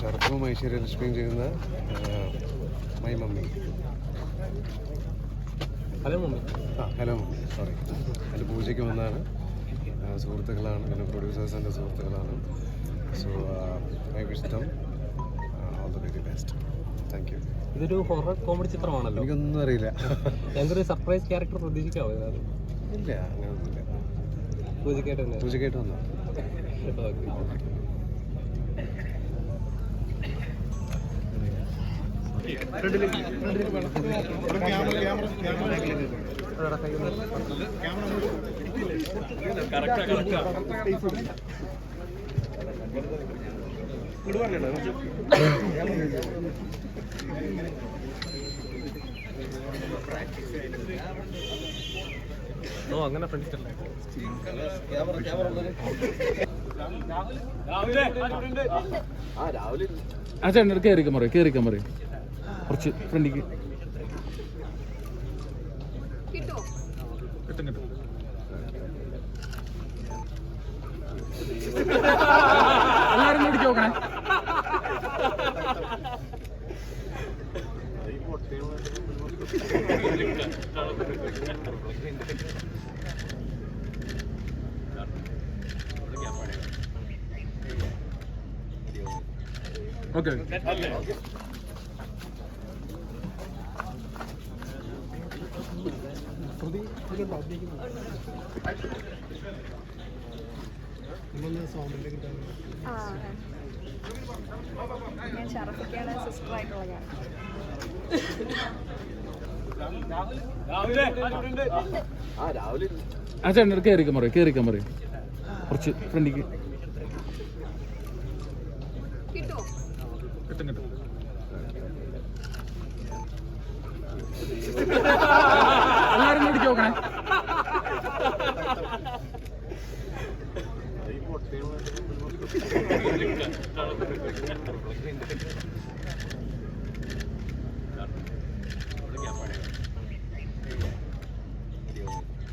ഷർഫും ഐശ്വര്യലക്ഷ്മിയും ചെയ്യുന്ന my mummy hello mummy ആ ഹലോ മമ്മി സോറി അതിന്റെ പൂജയ്ക്ക് വന്നാണ്. സുഹൃത്തുക്കളാണ്. പിന്നെ പ്രൊഡ്യൂസേഴ്സിന്റെ സുഹൃത്തുക്കളാണ്. So I wish them thank you ഇതൊരു ഹൊറർ കോമഡി ചിത്രമാണല്ലോ. എനിക്കൊന്നും അറിയില്ല. ഞങ്ങൾക്കൊരു സർപ്രൈസ് ക്യാരക്ടർ പ്രതീക്ഷിക്കാവോ ഇതിനകത്ത് ഇല്ല അങ്ങനെയൊന്നുമില്ല ക്യാമറ തന്നെ. പൂജയ്ക്കായിട്ട് വന്നു? ഓക്കെ. ഓ അങ്ങനെ ഫ്രണ്ട്സ് അല്ലേ ആ ചേട്ടൻ കയറിക്കാൻ പറയും കയറിക്കാൻ പറയും കുറച്ച് ഫ്രണ്ടിക്ക് കിട്ടും കിട്ടും. ഓക്കെ. ഞാൻ ഷറഫിക്കാണ് സിസ്റ്ററായിട്ടുള്ള ഞാൻ ആ ചേട്ടൻ കയറിക്കാൻ പറയും കയറിക്കാൻ പറയും കുറച്ച് ഫ്രണ്ടിക്ക്. കിട്ടും കിട്ടും എല്ലാവരും കൂടി നോക്കണേ.